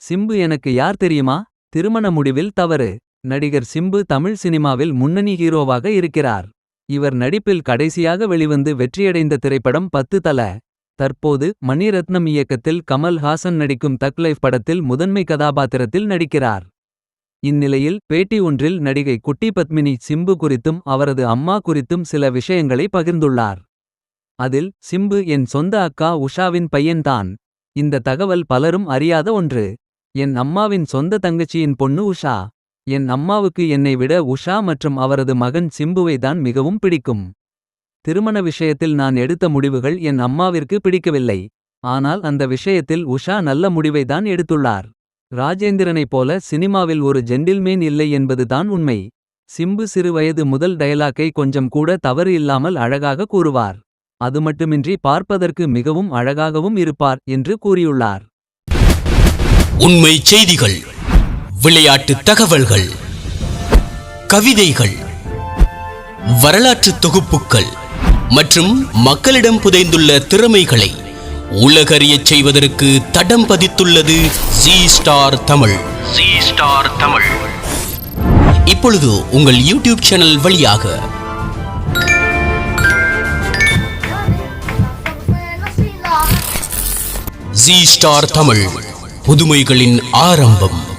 சிம்பு எனக்கு யார் தெரியுமா? திருமண முடிவில் தவறு. நடிகர் சிம்பு தமிழ் சினிமாவில் முன்னணி ஹீரோவாக இருக்கிறார். இவர் நடிப்பில் கடைசியாக வெளிவந்து வெற்றியடைந்த திரைப்படம் பத்து தல. தற்போது மணிரத்னம் இயக்கத்தில் கமல் ஹாசன் நடிக்கும் தக் லைஃப் படத்தில் முதன்மை கதாபாத்திரத்தில் நடிக்கிறார். இந்நிலையில் பேட்டி ஒன்றில் நடிகை குட்டி பத்மினி சிம்பு குறித்தும் அவரது அம்மா குறித்தும் சில விஷயங்களை பகிர்ந்துள்ளார். அதில் சிம்பு என் சொந்த அக்கா உஷாவின் பையன்தான். இந்த தகவல் பலரும் அறியாத ஒன்று. என் அம்மாவின் சொந்த தங்கச்சியின் பொண்ணு உஷா. என் அம்மாவுக்கு என்னை விட உஷா மற்றும் அவரது மகன் சிம்புவை தான் மிகவும் பிடிக்கும். திருமண விஷயத்தில் நான் எடுத்த முடிவுகள் என் அம்மாவிற்கு பிடிக்கவில்லை. ஆனால் அந்த விஷயத்தில் உஷா நல்ல முடிவை தான் எடுத்துள்ளார். ராஜேந்திரனைப் போல சினிமாவில் ஒரு ஜென்டில்மேன் இல்லை என்பது தான் உண்மை. சிம்பு சிறுவயது முதல் டயலாக்கை கொஞ்சம் கூட தவறு இல்லாமல் அழகாக கூறுவார். அது மட்டுமின்றி பார்ப்பதற்கு மிகவும் அழகாகவும் இருப்பார் என்று கூறியுள்ளார். உண்மை செய்திகள் விளையாட்டு தகவல்கள் கவிதைகள் வரலாற்று தொகுப்புகள் மற்றும் மக்களிடம் புதைந்துள்ள திறமைகளை உலகறியச் செய்வதற்கு தடம் பதித்துள்ளது G Star Tamil. G Star Tamil. இப்பொழுது உங்கள் யூடியூப் சேனல் வழியாக ஜி ஸ்டார் தமிழ். புதுமைகளின் ஆரம்பம்.